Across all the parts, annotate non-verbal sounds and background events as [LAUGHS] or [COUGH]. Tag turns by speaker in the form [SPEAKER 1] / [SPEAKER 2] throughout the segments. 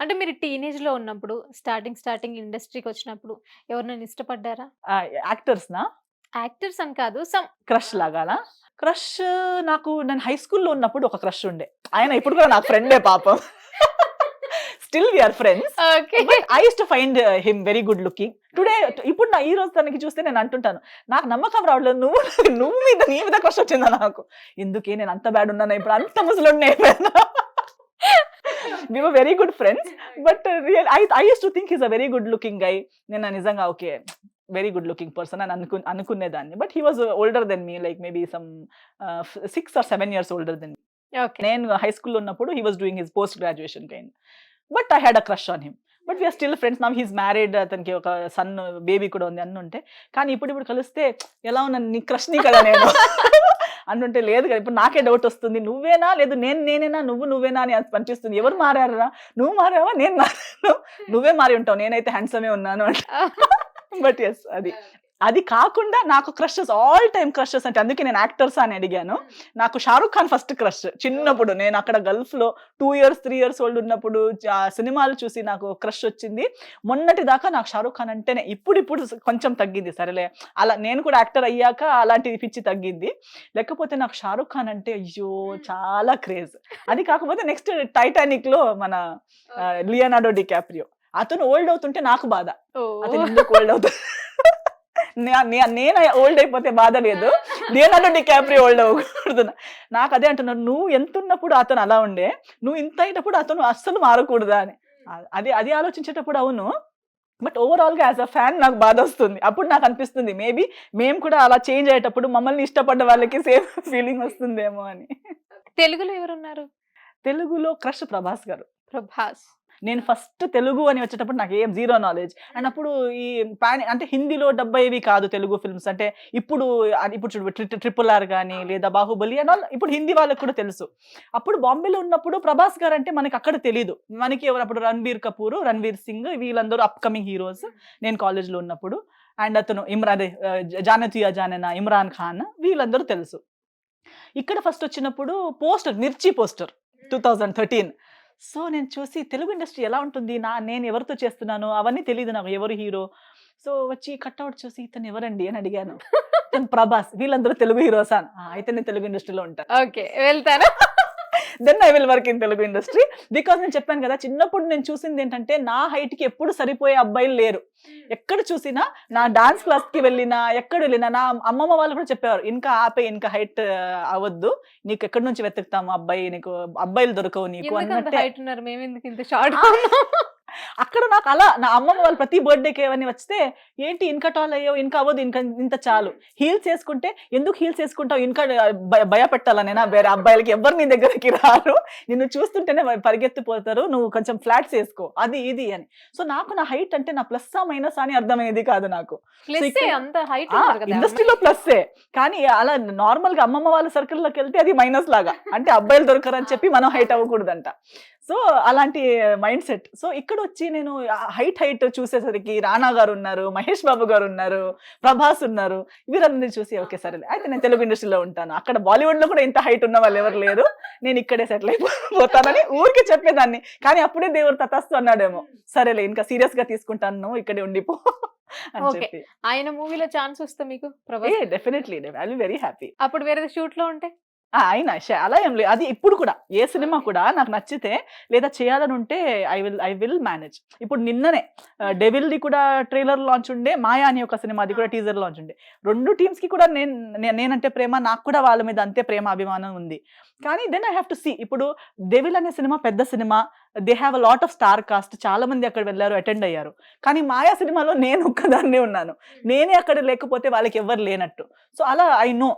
[SPEAKER 1] అంటే మీరు టీనేజ్లో ఉన్నప్పుడు స్టార్టింగ్ స్టార్టింగ్ ఇండస్ట్రీకి వచ్చినప్పుడు ఎవరినైనా ఇష్టపడ్డారా?
[SPEAKER 2] యాక్టర్స్ నా
[SPEAKER 1] యాక్టర్స్ అని కాదు సమ్
[SPEAKER 2] క్రష్ లాగానా? క్రష్ నాకు నేను హై స్కూల్లో ఉన్నప్పుడు ఒక క్రష్ ఉండే. ఆయన ఇప్పుడు కూడా నాకు ఫ్రెండే పాపం. Still we're friends
[SPEAKER 1] okay.
[SPEAKER 2] I to find him very good looking today ఇప్పుడు నా ఈ రోజు తనకి చూస్తే నేను అంటుంటాను నాకు నమ్మకం రావట్లేదు నువ్వు నువ్వు మీద నీ మీద క్రష్ వచ్చిందా నాకు? ఎందుకే నేను అంత బ్యాడ్ ఉన్నాను? ఇప్పుడు అంత ముసలుండే we were very good friends but real I I use to think is a very good looking guy నేను నిజంగా? Okay. Very good looking person అని అనుకు అనుకునేదాన్ని. But he was older than me like maybe some six or seven years older than నేను high స్కూల్లో ఉన్నప్పుడు he was doing his post graduation kind but I had a crush on him but we're still friends now he's married అతనికి ఒక sun baby కూడా ఉంది అన్ని ఉంటే కానీ ఇప్పుడు ఇప్పుడు కలిస్తే ఎలా ఉన్నా నీ క్రష్ నీ కదా నేను. [LAUGHS] అంటుంటే లేదు కదా ఇప్పుడు నాకే డౌట్ వస్తుంది. నువ్వేనా? లేదు నేను నేనేనా? నువ్వు నువ్వేనా? అని అనిపిస్తుంది ఎవరు మారారా నువ్వు మారావా? నేను మారాను. [LAUGHS] నువ్వే మారి ఉంటావు. నేనైతే హ్యాండ్సమే ఉన్నాను అంటే. బట్ ఎస్ అది. అది కాకుండా నాకు క్రషెస్ ఆల్ టైమ్ క్రషెస్ అంటే అందుకే నేను యాక్టర్స్ అని అడిగాను. నాకు షారుఖ్ ఖాన్ ఫస్ట్ క్రష్ చిన్నప్పుడు. నేను అక్కడ గల్ఫ్లో two years three years old ఉన్నప్పుడు సినిమాలు చూసి నాకు క్రష్ వచ్చింది. మొన్నటి దాకా నాకు షారుఖ్ ఖాన్ అంటేనే ఇప్పుడు ఇప్పుడు కొంచెం తగ్గింది. సరేలే అలా నేను కూడా యాక్టర్ అయ్యాక అలాంటి పిచ్చి తగ్గింది. లేకపోతే నాకు షారుఖ్ ఖాన్ అంటే అయ్యో చాలా క్రేజ్ అది కాకపోతే నెక్స్ట్ టైటానిక్లో మన లియనాడో డికాప్రియో అతను ఓల్డ్ అవుతుంటే నాకు బాధ. అతను ఎందుకు ఓల్డ్ అవుతుంది నేను ఓల్డ్ అయిపోతే బాధ లేదు. నేనంటే డికాప్రి ఓల్డ్ అవ్వకూడదు నాకు అదే అంటున్నాను నువ్వు ఎంత ఉన్నప్పుడు అతను అలా ఉండే నువ్వు ఇంత అయినప్పుడు అతను అస్సలు మారకూడదా? అని. అది అది ఆలోచించేటప్పుడు అవును. బట్ ఓవరాల్గా యాజ్ అ ఫ్యాన్ నాకు బాధ వస్తుంది. అప్పుడు నాకు అనిపిస్తుంది. మేబీ మేము కూడా అలా చేంజ్ అయ్యేటప్పుడు మమ్మల్ని ఇష్టపడ్డ వాళ్ళకి సేమ్ ఫీలింగ్ వస్తుందేమో అని.
[SPEAKER 1] తెలుగులో ఎవరున్నారు?
[SPEAKER 2] తెలుగులో క్రష్ ప్రభాస్ గారు.
[SPEAKER 1] ప్రభాస్.
[SPEAKER 2] నేను ఫస్ట్ తెలుగు అని వచ్చేటప్పుడు నాకు ఏం జీరో నాలెడ్జ్ అండ్ అప్పుడు ఈ పాన్ అంటే హిందీలో డబ్బైవి కాదు తెలుగు ఫిల్మ్స్ అంటే ఇప్పుడు ఇప్పుడు చూడు ట్రి- ట్రిపుల్ ఆర్ కానీ లేదా బాహుబలి అండ్ ఆల్ ఇప్పుడు హిందీ వాళ్ళకి కూడా తెలుసు. అప్పుడు బాంబేలో ఉన్నప్పుడు ప్రభాస్ గారు అంటే మనకి అక్కడ తెలియదు మనకి ఎవరు అప్పుడు రణబీర్ కపూర్ రణవీర్ సింగ్ వీళ్ళందరూ అప్కమింగ్ హీరోస్ నేను కాలేజ్లో ఉన్నప్పుడు. అండ్ అతను ఇమ్రాన్ అదే జానతియా జానన ఇమ్రాన్ ఖాన్ వీళ్ళందరూ తెలుసు. ఇక్కడ ఫస్ట్ వచ్చినప్పుడు poster Mirchi poster two thousand thirteen so నేను చూసి తెలుగు ఇండస్ట్రీ ఎలా ఉంటుంది? నా నేను ఎవరితో చేస్తున్నాను? అవన్నీ తెలియదు నాకు ఎవరు హీరో? సో వచ్చి కట్అవుట్ చూసి ఇతను ఎవరండి అని అడిగాను. ప్రభాస్ వీళ్ళందరూ తెలుగు హీరోస్ అని. అయితే నేను తెలుగు ఇండస్ట్రీలో ఉంటాను.
[SPEAKER 1] ఓకే వెళ్తాను.
[SPEAKER 2] Then I will work in Telugu industry because నేను చెప్పాను కదా చిన్నప్పుడు నేను చూసింది ఏంటంటే నా height కి ఎప్పుడు సరిపోయే అబ్బాయిలు లేరు. ఎక్కడ చూసినా నా డాన్స్ క్లాస్కి వెళ్ళినా ఎక్కడ వెళ్ళినా నా అమ్మమ్మ వాళ్ళు కూడా చెప్పేవారు ఇంకా ఆపే ఇంకా హైట్ అవ్వద్దు. నీకు ఎక్కడి నుంచి వెతుకుతాము అబ్బాయి? నీకు అబ్బాయిలు దొరకవు నీకు అన్నట్టే. అక్కడ నాకు అలా నా అమ్మమ్మ వాళ్ళు ప్రతి బర్త్డేకి ఏమని వస్తే ఏంటి ఇంకా టాల్ అయ్యావు ఇంకా అవ్వదు ఇంకా ఇంత చాలు. హీల్స్ వేసుకుంటే ఎందుకు హీల్స్ వేసుకుంటావు? ఇంకా భయ- భయపెట్టాలా నేనా? వేరే అబ్బాయిలకి ఎవరు నీ దగ్గరికి రారు. నిన్ను చూస్తుంటేనే పరిగెత్తిపోతారు. నువ్వు కొంచెం ఫ్లాట్స్ వేసుకో. అది ఇది అని. సో నాకు నా హైట్ అంటే నా ప్లస్ మైనస్ అని అర్థమయ్యేది కాదు నాకు. ఇండస్ట్రీలో ప్లస్సే కానీ అలా నార్మల్గా అమ్మమ్మ వాళ్ళ circle లోకి వెళ్తే అది మైనస్ లాగా. అంటే అబ్బాయిలు దొరకరని చెప్పి మనం హైట్ అవ్వకూడదంట. సో అలాంటి మైండ్ సెట్. సో ఇక్కడ వచ్చి నేను హైట్ హైట్ చూసేసరికి రానా గారు ఉన్నారు మహేష్ బాబు గారు ఉన్నారు ప్రభాస్ ఉన్నారు. వీరందరినీ చూసి ఓకే సరే అయితే నేను తెలుగు ఇండస్ట్రీలో ఉంటాను. అక్కడ బాలీవుడ్లో కూడా ఇంత హైట్ ఉన్న వాళ్ళు ఎవరు లేరు. నేను ఇక్కడే సెటిల్ అయిపోతానని ఊరికి చెప్పేదాన్ని. కానీ అప్పుడే దేవుడు తతస్తు అన్నాడేమో. సరేలే ఇంకా సీరియస్గా తీసుకుంటాను ఇక్కడే ఉండిపో అని
[SPEAKER 1] Okay.
[SPEAKER 2] చెప్పి.
[SPEAKER 1] ఆయన మూవీలో ఛాన్స్ వస్తే మీకు
[SPEAKER 2] డెఫినెట్లీ. I very happy.
[SPEAKER 1] అప్పుడు వేరే షూట్లో ఉంటే?
[SPEAKER 2] అయినా షే- అలా ఏం లేదు. అది ఇప్పుడు కూడా ఏ సినిమా కూడా నాకు నచ్చితే లేదా చేయాలని ఉంటే I will I will manage. ఇప్పుడు నిన్ననే డెవిల్ ది కూడా ట్రైలర్ లాంచ్ ఉండే మాయా అని ఒక సినిమా అది కూడా టీజర్ లాంచ్ ఉండే. రెండు టీమ్స్కి కూడా నేను నేనంటే ప్రేమ నాకు కూడా వాళ్ళ మీద అంతే ప్రేమ అభిమానం ఉంది. కానీ then I have to see ఇప్పుడు డెవిల్ అనే సినిమా పెద్ద cinema they have a lot of star cast చాలా మంది అక్కడ వెళ్ళారు అటెండ్ అయ్యారు. కానీ మాయా సినిమాలో నేను ఒక్కదాన్నే ఉన్నాను. నేనే అక్కడ లేకపోతే వాళ్ళకి ఎవరు లేనట్టు. సో అలా I know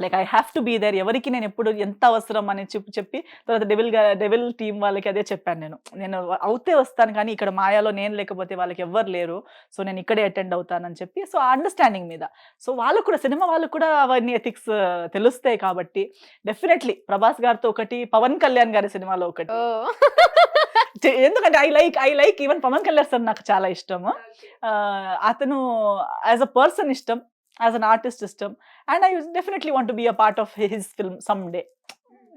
[SPEAKER 2] like I have to be there ఎవరికి నేను ఎప్పుడు ఎంత అవసరం అని చెప్పి చెప్పి తర్వాత డెవిల్ డెవిల్ టీం వాళ్ళకి అదే చెప్పాను నేను. నేను అవుతే వస్తాను కానీ ఇక్కడ మాయాలో నేను లేకపోతే వాళ్ళకి ఎవ్వరు లేరు. సో నేను ఇక్కడే అటెండ్ అవుతానని చెప్పి సో అండర్స్టాండింగ్ మీద. సో వాళ్ళకు కూడా సినిమా వాళ్ళకు కూడా అవన్నీ ఎథిక్స్ తెలుస్తాయి కాబట్టి డెఫినెట్లీ ప్రభాస్ గారితో ఒకటి పవన్ కళ్యాణ్ గారి సినిమాలో ఒకటి. [LAUGHS] ఎందుకంటే I like I like even Pavan Kalyan sir నాకు చాలా ఇష్టము. ఆ, అతను యాజ్ అ పర్సన్ ఇష్టం. యాజ్ అన్ ఆర్టిస్ట్ ఇష్టం and I definitely want be a part of his film some day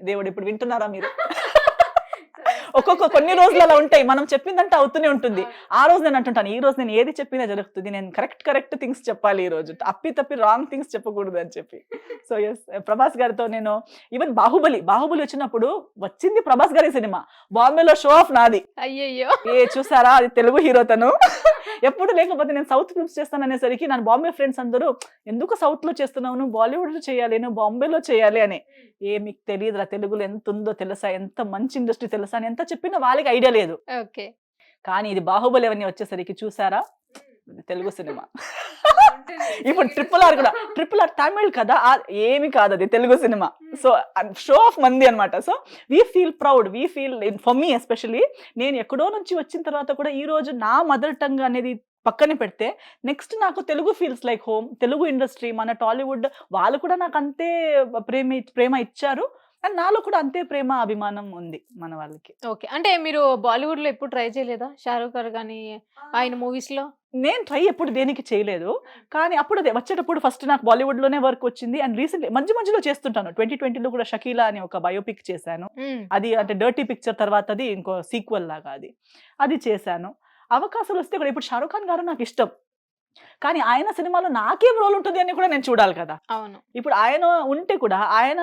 [SPEAKER 2] దేవుడు ఇప్పుడు వింటున్నారా మీరు? [LAUGHS] ఒక్కొక్క కొన్ని రోజులు అలా ఉంటాయి. మనం చెప్పిందంటే అవుతూనే ఉంటుంది. ఆ రోజు నేను అంటుంటాను ఈ రోజు నేను ఏది చెప్పినా జరుగుతుంది. నేను కరెక్ట్ కరెక్ట్ థింగ్స్ చెప్పాలి ఈ రోజు. అప్పి తప్పి రాంగ్ థింగ్స్ చెప్పకూడదు అని చెప్పి. సో ఎస్ ప్రభాస్ గారితో నేను ఈవెన్ బాహుబలి బాహుబలి వచ్చినప్పుడు వచ్చింది ప్రభాస్ గారి సినిమా. బాంబేలో షో ఆఫ్ నాది.
[SPEAKER 1] అయ్యయ్యో.
[SPEAKER 2] ఏ చూసారా? అది తెలుగు హీరో తను. ఎప్పుడు లేకపోతే నేను సౌత్ ఫిల్మ్స్ చేస్తాను అనేసరికి నన్ను బాంబే ఫ్రెండ్స్ అందరూ ఎందుకు సౌత్లో చేస్తున్నావు? నువ్వు బాలీవుడ్లో చేయాలి నువ్వు బాంబేలో చేయాలి అని. ఏ మీకు తెలియదురా తెలుగులో ఎంత ఉందో తెలుసా? ఎంత మంచి ఇండస్ట్రీ తెలుసా అని ఎంత చెప్పినా వాళ్ళకి ఐడియా లేదు.
[SPEAKER 1] ఓకే.
[SPEAKER 2] కానీ ఇది బాహుబలి అవన్నీ వచ్చేసరికి చూసారా? తెలుగు సినిమా. ఇప్పుడు ట్రిపుల్ ఆర్ కూడా ట్రిపుల్ ఆర్ తమిళ్ కదా ఏమి కాదు అది తెలుగు సినిమా. సో షో ఆఫ్ మంది అన్నమాట. So we feel proud we feel for me especially నేను ఎక్కడో నుంచి వచ్చిన తర్వాత కూడా ఈ రోజు నా మదర్ టంగ్ అనేది పక్కన పెడితే నెక్స్ట్ నాకు Telugu feels like home Telugu industry మన టాలీవుడ్ వాళ్ళు కూడా నాకు అంతే ప్రేమ ప్రేమ ఇచ్చారు. అండ్ నాలో కూడా అంతే ప్రేమ అభిమానం ఉంది మన వాళ్ళకి.
[SPEAKER 1] ఓకే. అంటే మీరు బాలీవుడ్లో ఎప్పుడు ట్రై చేయలేదా? షారూక్ గారు కానీ ఆయన మూవీస్లో
[SPEAKER 2] నేను ట్రై ఎప్పుడు దేనికి చేయలేదు. కానీ అప్పుడు అదే వచ్చేటప్పుడు ఫస్ట్ నాకు బాలీవుడ్లోనే వర్క్ వచ్చింది. అండ్ రీసెంట్లీ మధ్య మధ్యలో చేస్తుంటాను. ట్వంటీ ట్వంటీలో కూడా షకీలా అని ఒక బయోపిక్ చేశాను. అది అంటే డర్టీ పిక్చర్ తర్వాత అది ఇంకో సీక్వెల్ లాగా అది. అది చేశాను. అవకాశాలు వస్తే కూడా ఇప్పుడు షారూఖ్ ఖాన్ గారు నాకు ఇష్టం. కానీ ఆయన సినిమాలో నాకేం రోల్ ఉంటుంది అని కూడా నేను చూడాలి కదా.
[SPEAKER 1] అవును.
[SPEAKER 2] ఇప్పుడు ఆయన ఉంటే కూడా ఆయన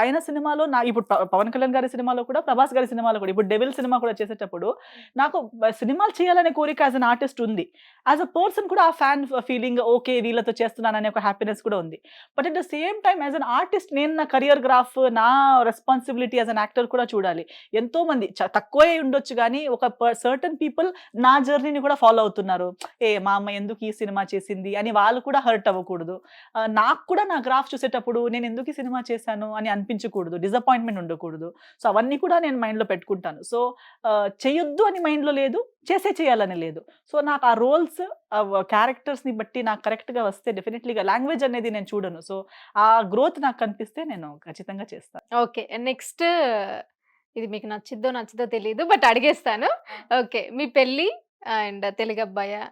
[SPEAKER 2] ఆయన సినిమాలో నా ఇప్పుడు పవన్ కళ్యాణ్ గారి సినిమాలో కూడా ప్రభాస్ గారి సినిమాలో కూడా ఇప్పుడు డెవిల్ సినిమా కూడా చేసేటప్పుడు నాకు సినిమాలు చేయాలనే కోరిక యాజ్ అన్ ఆర్టిస్ట్ ఉంది. యాజ్ అ పర్సన్ కూడా ఆ ఫ్యాన్ ఫీలింగ్ ఓకే వీళ్ళతో చేస్తున్నాననే ఒక హ్యాపీనెస్ కూడా ఉంది. But at the same time as an artist నేను నా కెరియర్ గ్రాఫ్ నా రెస్పాన్సిబిలిటీ యాజ్ అన్ యాక్టర్ కూడా చూడాలి. ఎంతో మంది తక్కువే ఉండొచ్చు కానీ ఒక సర్టన్ పీపుల్ నా జర్నీని కూడా ఫాలో అవుతున్నారు. ఏ మా అమ్మ ఎందుకు ఈ సినిమా చేసింది అని వాళ్ళు కూడా హర్ట్ అవ్వకూడదు. నాకు కూడా నా గ్రాఫ్ చూసేటప్పుడు నేను ఎందుకు ఈ సినిమా చేశాను అని అనిపించకూడదు డిసప్పాయింట్మెంట్ ఉండకూడదు. సో అవన్నీ కూడా నేను మైండ్లో పెట్టుకుంటాను. సో చేయొద్దు అని మైండ్లో లేదు చేసే చేయాలని లేదు. సో నాకు ఆ రోల్స్ క్యారెక్టర్స్ని బట్టి నాకు కరెక్ట్గా వస్తే డెఫినెట్లీగా లాంగ్వేజ్ అనేది నేను చూడను. సో ఆ గ్రోత్ నాకు కనిపిస్తే నేను ఖచ్చితంగా చేస్తాను.
[SPEAKER 1] ఓకే. నెక్స్ట్ ఇది మీకు నచ్చిద్దో నచ్చదో తెలియదు బట్ అడిగేస్తాను. ఓకే. మీ పెళ్ళి అండ్ తెలుగు అబ్బాయా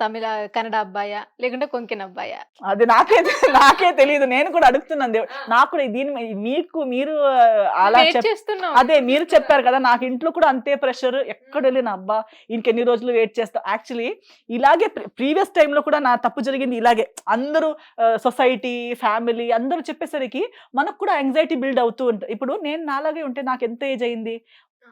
[SPEAKER 1] తమిళ కన్నడ అబ్బాయా? లేకుంటే కొంకెన్ అబ్బాయా?
[SPEAKER 2] అది నాకే నాకే తెలియదు నేను కూడా అడుగుతున్నాను దేవుడు నాకు కూడా దీని మీకు మీరు అలా
[SPEAKER 1] చేస్తున్నాం
[SPEAKER 2] అదే మీరు చెప్పారు కదా నాకు ఇంట్లో కూడా అంతే ప్రెషర్. ఎక్కడ వెళ్ళిన అబ్బా ఇంకెన్ని రోజులు వెయిట్ చేస్తా. యాక్చువల్లీ ఇలాగే ప్రీవియస్ టైంలో కూడా నా తప్పు జరిగింది ఇలాగే. అందరూ సొసైటీ ఫ్యామిలీ అందరూ చెప్పేసరికి మనకు కూడా యాంగ్జైటీ బిల్డ్ అవుతూ ఉంటుంది ఇప్పుడు నేను నాలాగే ఉంటే నాకు ఎంత ఏజ్ అయింది?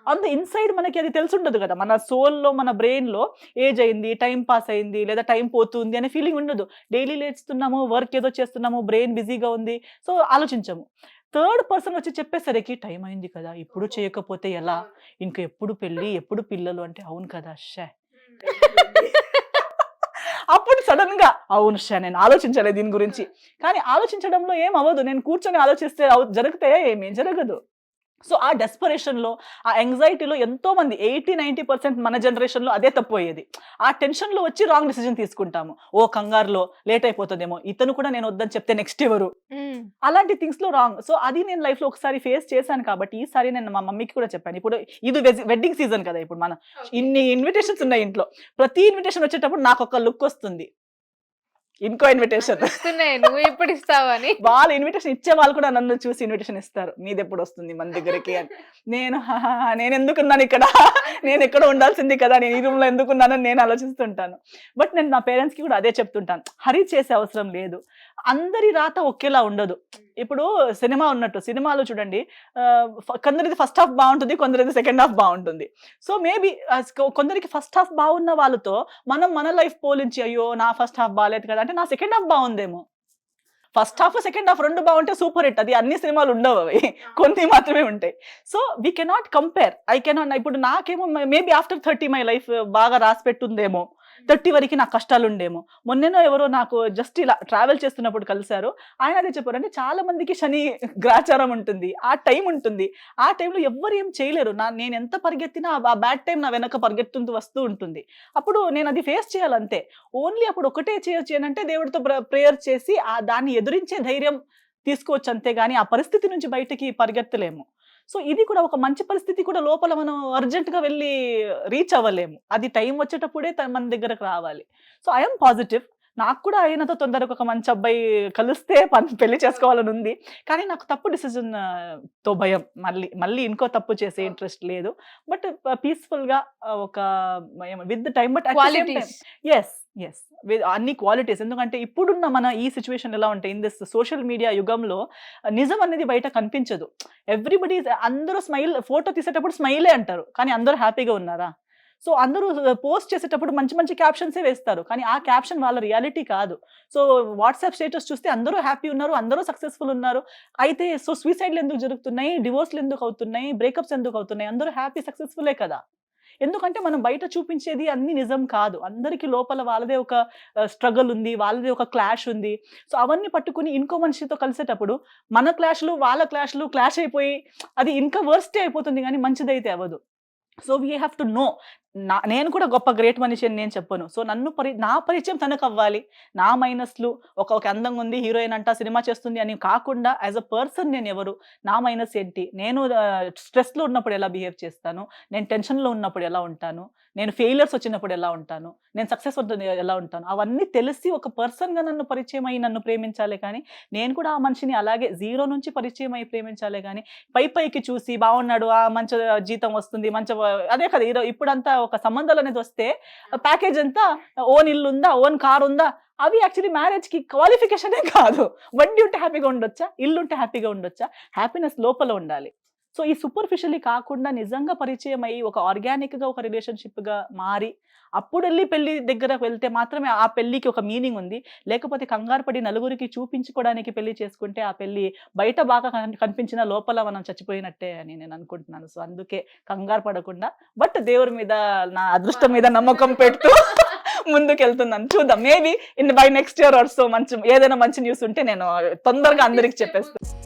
[SPEAKER 2] అంత ఇన్సైడ్ మనకి అది తెలుసుండదు కదా. మన సోల్లో మన బ్రెయిన్లో ఏజ్ అయింది టైం పాస్ అయింది లేదా టైం పోతుంది అనే ఫీలింగ్ ఉండదు. డైలీ లేస్తున్నాము వర్క్ ఏదో చేస్తున్నాము బ్రెయిన్ బిజీగా ఉంది. సో ఆలోచించము. థర్డ్ పర్సన్ వచ్చి చెప్పేసరికి టైం అయింది కదా ఇప్పుడు చేయకపోతే ఎలా? ఇంకా ఎప్పుడు పెళ్ళి ఎప్పుడు పిల్లలు? అంటే అవును కదా షే. అప్పుడు సడన్గా అవును షా నేను ఆలోచించలేదు దీని గురించి. కానీ ఆలోచించడంలో ఏం అవ్వదు నేను కూర్చొని ఆలోచిస్తే అవు జరుగుతాయా ఏమేం? జరగదు. సో ఆ డెస్పరేషన్లో ఆ యాంగ్జైటీలో ఎంతో మంది ఎయిటీ నైంటీ పర్సెంట్ మన జనరేషన్లో అదే తప్పు అయ్యేది. ఆ టెన్షన్లో వచ్చి రాంగ్ డిసిజన్ తీసుకుంటాము. ఓ కంగారులో లేట్ అయిపోతుందేమో ఇతను కూడా నేను వద్దని చెప్తే నెక్స్ట్ ఎవరు. అలాంటి థింగ్స్లో రాంగ్ సో అది నేను లైఫ్లో ఒకసారి ఫేస్ చేశాను కాబట్టి ఈసారి నేను మా మమ్మీకి కూడా చెప్పాను. ఇప్పుడు ఇది వెడ్డింగ్ సీజన్ కదా ఇప్పుడు మన ఇన్ని ఇన్విటేషన్స్ ఉన్నాయి ఇంట్లో. ప్రతి ఇన్విటేషన్ వచ్చేటప్పుడు నాకు ఒక లుక్ వస్తుంది. ఇంకో ఇన్విటేషన్
[SPEAKER 1] నువ్వు ఎప్పుడు ఇస్తావని.
[SPEAKER 2] వాళ్ళు ఇన్విటేషన్ ఇచ్చే వాళ్ళు కూడా నన్ను చూసి ఇన్విటేషన్ ఇస్తారు. మీది ఎప్పుడు వస్తుంది మన దగ్గరికి? అని. నేను "హాహాహా, నేను ఎందుకున్నాను ఇక్కడ? నేను ఎక్కడ ఉండాల్సింది కదా? నేను ఈ రూమ్లో ఎందుకున్నానని నేను ఆలోచిస్తుంటాను. బట్ నేను నా పేరెంట్స్కి కూడా అదే చెప్తుంటాను. హరి చేసే అవసరం లేదు. అందరి రాత ఒకేలా ఉండదు. ఇప్పుడు సినిమా ఉన్నట్టు సినిమాలో చూడండి కొందరిది ఫస్ట్ హాఫ్ బాగుంటుంది కొందరిది సెకండ్ హాఫ్ బాగుంటుంది. సో మేబీ కొందరికి ఫస్ట్ హాఫ్ బాగున్న వాళ్ళతో మనం మన లైఫ్ పోలించి అయ్యో నా ఫస్ట్ హాఫ్ బాగాలేదు కదా అంటే నా సెకండ్ హాఫ్ బాగుందేమో. ఫస్ట్ హాఫ్ సెకండ్ హాఫ్ రెండు బాగుంటే సూపర్ హిట్. అది అన్ని సినిమాలు ఉండవు అవి. కొన్ని మాత్రమే ఉంటాయి. So we cannot compare I cannot ఇప్పుడు నాకేమో maybe after thirty my life బాగా రాసి పెట్టుందేమో. థర్టీ వరకు నాకు కష్టాలు ఉండేమో మొన్ననో ఎవరో నాకు జస్ట్ ఇలా ట్రావెల్ చేస్తున్నప్పుడు కలిశారు. ఆయన అదే చెప్పారు అంటే చాలా మందికి శని గ్రాచారం ఉంటుంది. ఆ టైం ఉంటుంది. ఆ టైంలో ఎవ్వరు ఏం చేయలేరు. నా నేను ఎంత పరిగెత్తినా ఆ బ్యాడ్ టైం నా వెనక పరిగెత్తుంటూ వస్తూ ఉంటుంది. అప్పుడు నేను అది ఫేస్ చేయాలంతే. ఓన్లీ అప్పుడు ఒకటే చేయొచ్చు అంటే దేవుడితో ప్రేయర్ చేసి ఆ దాన్ని ఎదురించే ధైర్యం తీసుకోవచ్చు అంతేగాని ఆ పరిస్థితి నుంచి బయటకి పరిగెత్తలేము. సో ఇది కూడా ఒక మంచి పరిస్థితి కూడా లోపల మనం అర్జెంటుగా వెళ్ళి రీచ్ అవ్వలేము. అది టైం వచ్చేటప్పుడే మన దగ్గరకు రావాలి. So I'm positive. నాకు కూడా ఆయనతో తొందరగా ఒక మంచి అబ్బాయి కలిస్తే [LAUGHS] పెళ్ళి చేసుకోవాలని ఉంది. కానీ నాకు తప్పు డిసిజన్తో భయం. మళ్ళీ మళ్ళీ ఇంకో తప్పు చేసే ఇంట్రెస్ట్ లేదు. బట్ పీస్ఫుల్గా ఆ, ఒక with time but yes yes అన్ని క్వాలిటీస్ ఎందుకంటే ఇప్పుడున్న మన ఈ సిచ్యువేషన్ ఎలా ఉంటాయి ఇన్ దిస్ సోషల్ మీడియా యుగంలో నిజం అనేది బయట కనిపించదు. ఎవ్రీబడి అందరూ స్మైల్ ఫోటో తీసేటప్పుడు స్మైలే అంటారు. కానీ అందరూ హ్యాపీగా ఉన్నారా? సో అందరూ పోస్ట్ చేసేటప్పుడు మంచి మంచి క్యాప్షన్సే వేస్తారు. కానీ ఆ క్యాప్షన్ వాళ్ళ రియాలిటీ కాదు. సో వాట్సాప్ స్టేటస్ చూస్తే అందరూ హ్యాపీ ఉన్నారు అందరూ సక్సెస్ఫుల్ ఉన్నారు. అయితే సో సూసైడ్లు ఎందుకు జరుగుతున్నాయి? డివోర్స్లు ఎందుకు అవుతున్నాయి? బ్రేకప్స్ ఎందుకు అవుతున్నాయి? అందరూ హ్యాపీ సక్సెస్ఫులే కదా. ఎందుకంటే మనం బయట చూపించేది అన్ని నిజం కాదు. అందరికీ లోపల వాళ్ళదే ఒక స్ట్రగుల్ ఉంది వాళ్ళదే ఒక క్లాష్ ఉంది. సో అవన్నీ పట్టుకుని ఇంకో మనిషితో కలిసేటప్పుడు మన క్లాష్లు వాళ్ళ క్లాష్లు క్లాష్ అయిపోయి అది ఇంకా వర్స్టే అయిపోతుంది కానీ మంచిదైతే అవ్వదు. So we have to know నా నేను కూడా గొప్ప గ్రేట్ మనిషి అని నేను చెప్పను. సో నన్ను పరి నా పరిచయం తనకు అవ్వాలి. నా మైనస్లు ఒక ఒక అందంగా ఉంది హీరోయిన్ అంట సినిమా చేస్తుంది అని కాకుండా యాజ్ అ పర్సన్ నేను ఎవరు? నా మైనస్ ఏంటి? నేను స్ట్రెస్లో ఉన్నప్పుడు ఎలా బిహేవ్ చేస్తాను? నేను టెన్షన్లో ఉన్నప్పుడు ఎలా ఉంటాను? నేను ఫెయిలియర్స్ వచ్చినప్పుడు ఎలా ఉంటాను? నేను సక్సెస్ ఎలా ఉంటాను? అవన్నీ తెలిసి ఒక పర్సన్గా నన్ను పరిచయం అయ్యి నన్ను ప్రేమించాలి కానీ నేను కూడా ఆ మనిషిని అలాగే జీరో నుంచి పరిచయం అయ్యి ప్రేమించాలి కానీ పై పైకి చూసి బాగున్నాడు ఆ మంచి జీతం వస్తుంది మంచి అదే కదా ఈరో ఇప్పుడంతా ఒక సంబంధాలు అనేది వస్తే ప్యాకేజ్ అంతా ఓన్ ఇల్లు ఉందా? ఓన్ కార్ ఉందా? అవి యాక్చువల్లీ మ్యారేజ్కి క్వాలిఫికేషనే కాదు. వడ్డీ ఉంటే హ్యాపీగా ఉండొచ్చా? ఇల్లు ఉంటే హ్యాపీగా ఉండొచ్చా? హ్యాపీనెస్ లోపల ఉండాలి. సో ఈ సూపర్ఫిషియల్లీ కాకుండా నిజంగా పరిచయం అయ్యి ఒక ఆర్గానిక్గా ఒక రిలేషన్షిప్గా మారి అప్పుడు వెళ్ళి పెళ్ళి దగ్గర వెళ్తే మాత్రమే ఆ పెళ్ళికి ఒక మీనింగ్ ఉంది. లేకపోతే కంగారు పడి నలుగురికి చూపించుకోవడానికి పెళ్ళి చేసుకుంటే ఆ పెళ్ళి బయట బాగా కన్- కనిపించిన లోపల మనం చచ్చిపోయినట్టే అని నేను అనుకుంటున్నాను. సో అందుకే కంగారు పడకుండా బట్ దేవుడి మీద నా అదృష్టం మీద నమ్మకం పెడుతూ [LAUGHS] ముందుకు వెళ్తున్నాను చూద్దాం. Maybe in by next year or so మంచి ఏదైనా మంచి న్యూస్ ఉంటే నేను తొందరగా అందరికి చెప్పేస్తాను